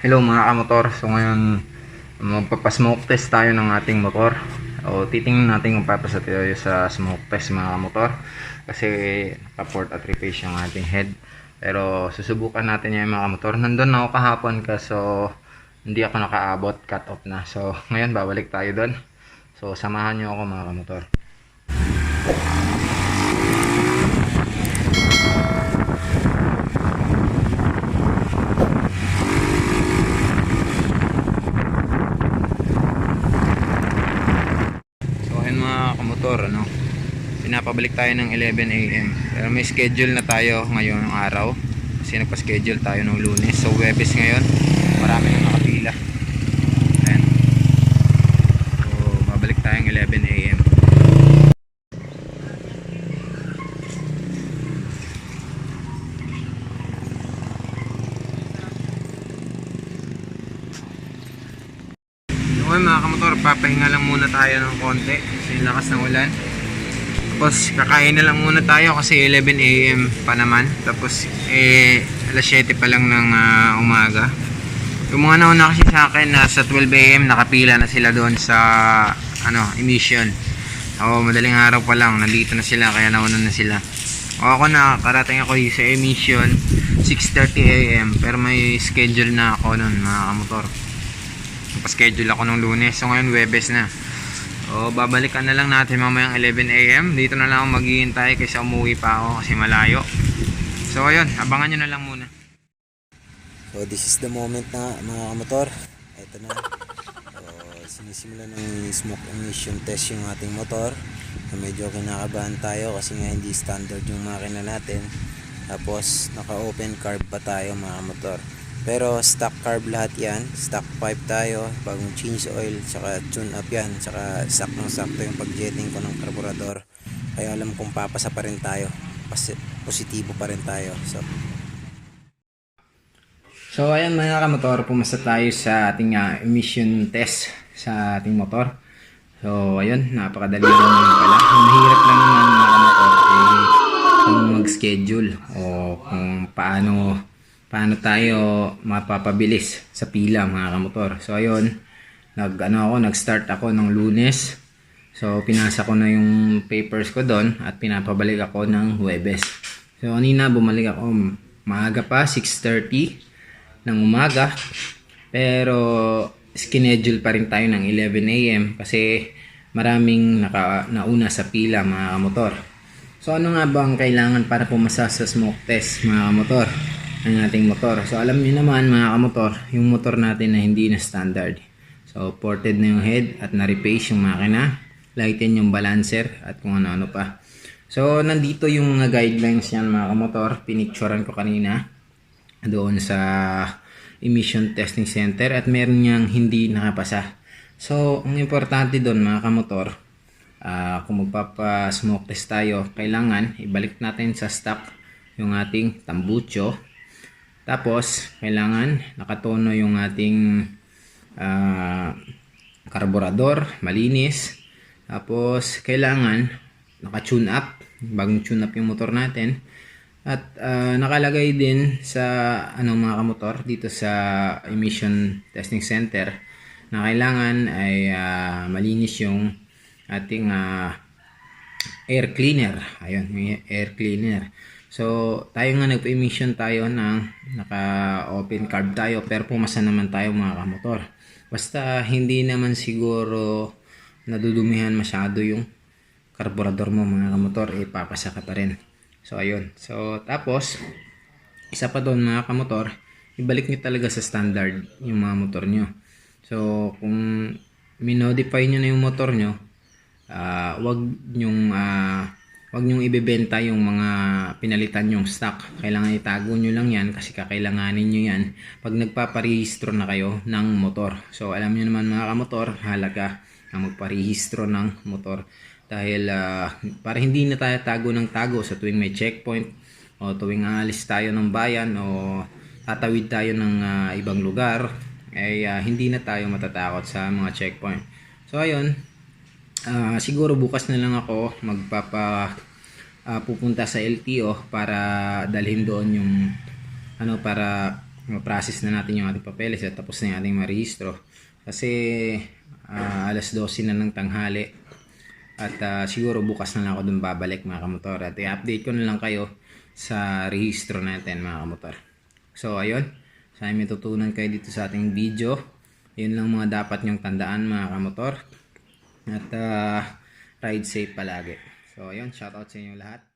Hello mga kamotor. So ngayon magpapasmoke test tayo ng ating motor. O titingnan natin kung papasa tayo sa smoke test mga kamotor. Kasi naka-port at replace yung ating head. Pero susubukan natin yan mga kamotor. Nandun ako kahapon kaso hindi ako nakaabot. Cut off na. So ngayon babalik tayo doon. So samahan nyo ako mga kamotor. So ayun mga kamotor, ano, pinapabalik tayo ng 11 a.m. Pero may schedule na tayo ngayon ng araw. Kasi nagpa-schedule tayo ng lunes. So Webes ngayon, marami nang nakapila. Ayan. So babalik tayong 11 a.m. Ngayon mga kamotor, papahinga lang muna tayo ng konti kasi lakas ng ulan. Tapos kakain na lang muna tayo kasi 11 a.m. pa naman. Tapos eh alas 7 pa lang ng ah, umaga. Yung mga nauna kasi sa akin nasa 12 a.m. nakapila na sila doon sa ano, emission. Oo, madaling araw pa lang nandito na sila kaya nauna na sila. O ako na karating ako sa emission 6:30 a.m. pero may schedule na ako noon mga kamotor. Pa-schedule ako nung lunes. So ngayon Webes na. O babalikan na lang natin mamayang 11 AM. Dito na lang ako maghihintay kaysa umuwi pa ako kasi malayo. So ayun, abangan nyo na lang muna. So this is the moment na mga kamotor. Ito na. So, sinisimula ng smoke emission test yung ating motor. So, medyo kinakabahan tayo kasi nga hindi standard yung makina natin. Tapos naka-open carb pa tayo mga motor. Pero stock carb lahat yan. Stock pipe tayo. Bagong change oil. Tsaka tune up yan. Tsaka saktong sakto yung pag-jetting ko ng karburador. Kaya alam kong papasa pa rin tayo. Positibo pa rin tayo. So So ayan mga kamotor, pumasa tayo sa ating ah, emission test sa ating motor. So ayun, napakadali lang naman pala. Mahirap lang naman mga kamotor eh, kung mag-schedule o kung paano paano tayo mapapabilis sa pila mga kamotor. So ayun, nag ano ako, nag-start ako ng Lunes. So pinasa ko na yung papers ko doon at pinapabalik ako ng Huwebes. So kanina bumalik ako maaga pa 6:30 ng umaga. Pero schedule pa rin tayo ng 11 a.m. kasi maraming naka, nauna sa pila mga kamotor. So ano nga ba ang kailangan para pumasa sa smoke test mga kamotor ng ating motor? So alam niyo naman mga kamotor, yung motor natin na hindi na standard. So ported na yung head at na-repace yung makina, lighten yung balancer at kung ano-ano pa. So nandito yung mga guidelines yan mga kamotor, pinicturean ko kanina doon sa emission testing center at meron niyang hindi nakapasa. So, ang importante doon mga kamotor, ah, kung magpapa-smoke test tayo, kailangan ibalik natin sa stock yung ating tambucho. Tapos, kailangan nakatono yung ating ah, karburador, malinis. Tapos, kailangan naka-tune up, bagong tune up yung motor natin. At ah, nakalagay din sa ano mga kamotor dito sa emission testing center na kailangan ay ah, malinis yung ating ah, air cleaner. Ayun, air cleaner. So, tayo nga nagpa-emission tayo ng naka-open carb tayo pero pumasa naman tayo mga kamotor. Basta hindi naman siguro nadudumihan masyado yung karburador mo mga kamotor, eh papasa ka pa rin. So ayun. So tapos isa pa doon mga kamotor, ibalik nyo talaga sa standard yung mga motor nyo. So, kung minodify nyo na yung motor nyo, ah wag nyong ah wag nyong ibebenta yung mga pinalitan yung stock. Kailangan itago nyo lang yan kasi kakailanganin nyo yan pag nagpaparehistro na kayo ng motor. So alam nyo naman mga kamotor, halaga ang magparehistro ng motor. Dahil ah, para hindi na tayo tago ng tago sa tuwing may checkpoint o tuwing aalis tayo ng bayan o tatawid tayo ng ah, ibang lugar ay ah, hindi na tayo matatakot sa mga checkpoint. So ayun, Ah, siguro bukas na lang ako magpapa ah, pupunta sa LTO para dalhin doon yung ano para ma-process na natin yung ating papeles at tapos na yung ating marehistro. Kasi ah, alas 12 na ng tanghali at ah, siguro bukas na lang ako doon babalik mga kamotor at i-update ko na lang kayo sa rehistro natin mga kamotor. So ayun, sana may tutunan kayo dito sa ating video. Yun lang mga dapat nyong tandaan mga kamotor. At ah, ride safe palagi. So ayun, shoutout sa inyo lahat.